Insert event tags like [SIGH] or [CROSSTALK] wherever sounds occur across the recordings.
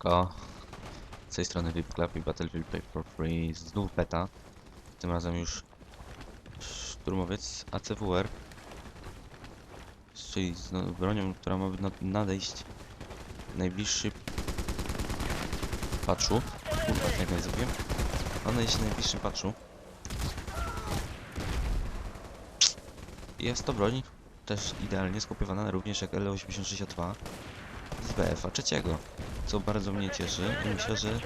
Siemanko. Z tej strony VIP Club i Battlefield Pay for Free. Znów beta. Tym razem już szturmowiec ACWR. Czyli z no, bronią, która ma na- nadejść najbliższy patchu. Kurwa, jak zrobiłem. Ma nadejść najbliższym patchu. Jest to broń też idealnie skopiowana również jak L862 z BF-a trzeciego, co bardzo mnie cieszy i myślę, że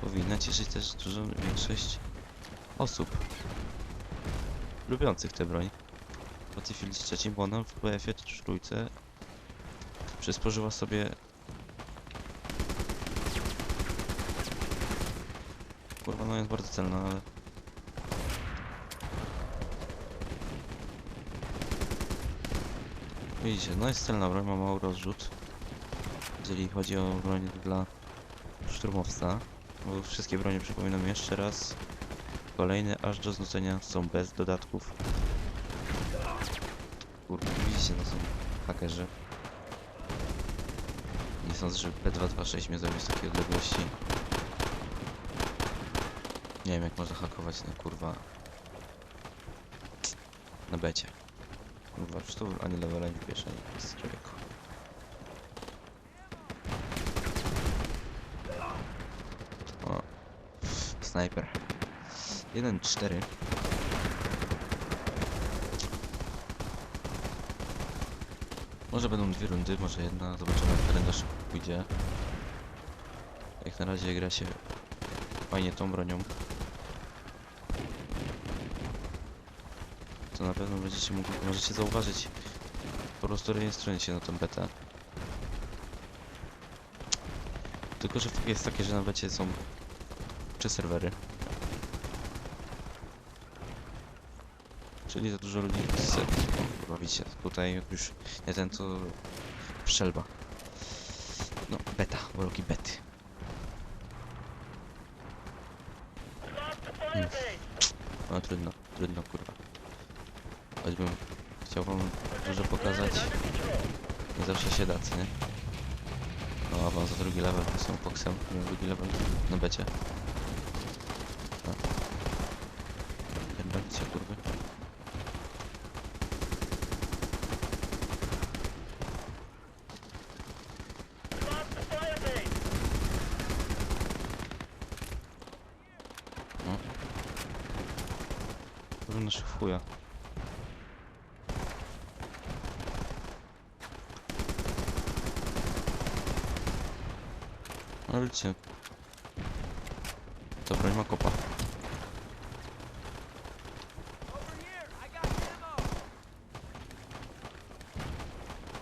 powinna cieszyć też dużą większość osób lubiących tę broń. W Battlefield trzecim, bo ona w BF-ie trójce przysporzyła sobie Kurwa, no jest bardzo celna, ale Widzicie, no jest celna broń, ma mały rozrzut. Jeżeli chodzi o broń dla szturmowca, bo wszystkie bronie przypominam jeszcze raz. Kolejne aż do znucenia są bez dodatków. Kurde, widzicie, to są hakerzy. Nie sądzę, że P226 mnie zabił z takiej odległości. Nie wiem jak można hakować na kurwa na becie. Kurwa, czy to ani levela nie nic z człowieku. O. Snajper. 1-4. Może będą dwie rundy, może jedna. Zobaczymy jak kalendarz pójdzie. Jak na razie gra się fajnie tą bronią. To na pewno będziecie mogli, możecie zauważyć. Po prostu rejestrując się na tą betę. Tylko, że jest takie, że na becie są trzy serwery. Czyli za dużo ludzi. Kurwa, widzicie, tutaj już nie ten co strzelba. No, beta, warunki bety. Hmm. No trudno, trudno kurwa. Choćbym chciał wam dużo pokazać. Nie zawsze się da, co nie? No, awans za drugi level, to są poksem, drugi level na becie. No. Pierdolicie, kurwy. No. Kurwa, szyfuja. No widzicie. To broń ma kopa.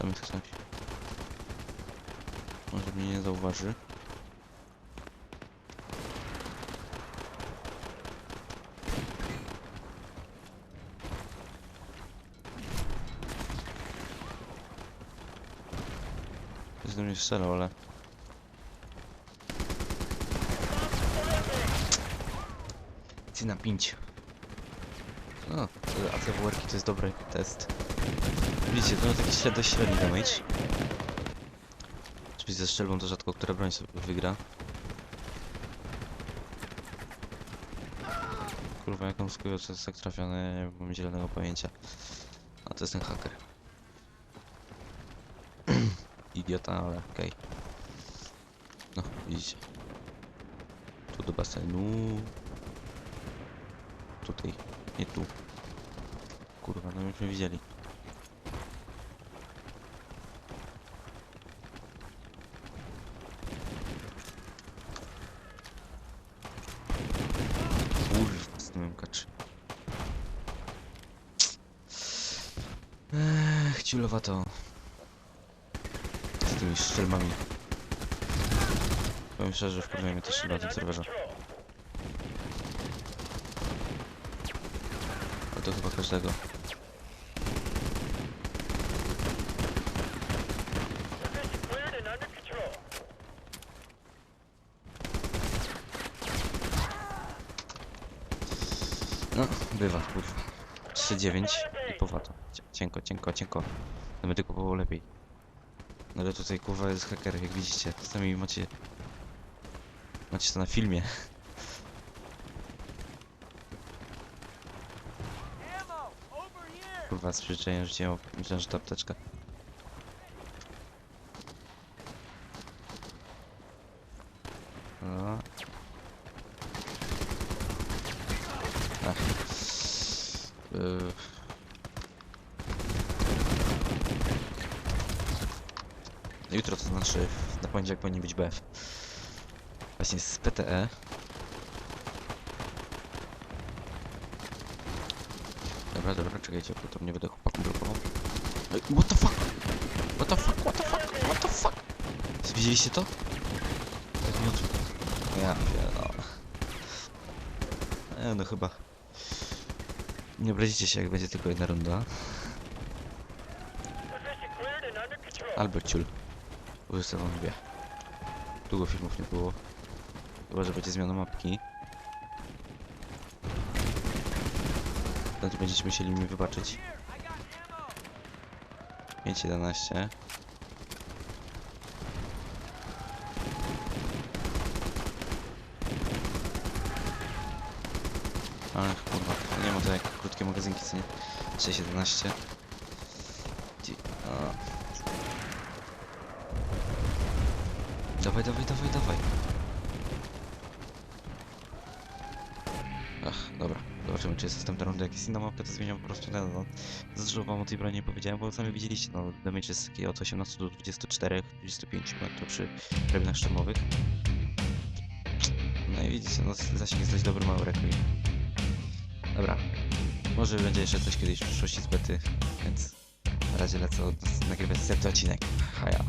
Tam jest ktoś. Może mnie nie zauważy. Jest do mnie strzelał, ale... Ty na 5. Te ACWR-ki to jest dobry test. Widzicie, to ma taki dość średni damage. Oczywiście ze strzelbą to rzadko która broń sobie wygra. Kurwa, jaką skują, co jest tak trafione, nie mam zielonego pojęcia. A to jest ten haker. [CLEARS THROAT] Idiota, ale okej. No, widzicie. Tu do basenu. Tutaj, nie tu. Kurwa, no myśmy widzieli. Kurwa, z tym MK3. Ech. Z tymi strzelbami. Powiem szczerze, że wkurwiają mnie te strzelby na tym serwerze. To chyba każdego. No, bywa, kurwa. 3-9 i powato. Cie- Cienko, cienko, cienko. Na medyku było lepiej. No ale tutaj kurwa jest haker, jak widzicie. Sami macie Macie to na filmie. Kurwa, z przyczyniem rzuciłem, myślałem, że to. No. Yy. Jutro to znaczy, na poniedziałek powinien być BF. Właśnie z PTE. Dobra, dobra, czekajcie, bo to nie będę chłopaku blokował. Ej, What the fuck? What the fuck? What the fuck? What the fuck? Widzieliście to? Tak mi odczuł. Ja pierdolę. E, no chyba. Nie obrazicie się, jak będzie tylko jedna runda. Albo ciul. Wam dwie. Długo filmów nie było. Chyba, że będzie zmiana mapki. Wtedy będziecie musieli mi wybaczyć. 5.11 Ale kurwa, nie ma to jak krótkie magazynki, co nie? 6.11 Ci- a. Dawaj, dawaj, dawaj, dawaj. Zobaczymy, czy jest następna runda. Jak jest inna to zmieniam po prostu ten, no. Dużo wam o tej broni nie powiedziałem, bo sami widzieliście, no, damage jest taki od 18 do 24, 25, no to przy karabinach szturmowych. No i widzicie, no zasięg jest dość dobry, mały rekruj. Dobra. Może będzie jeszcze coś kiedyś w przyszłości z bety, więc na razie lecę nagrywać następny odcinek. Haja.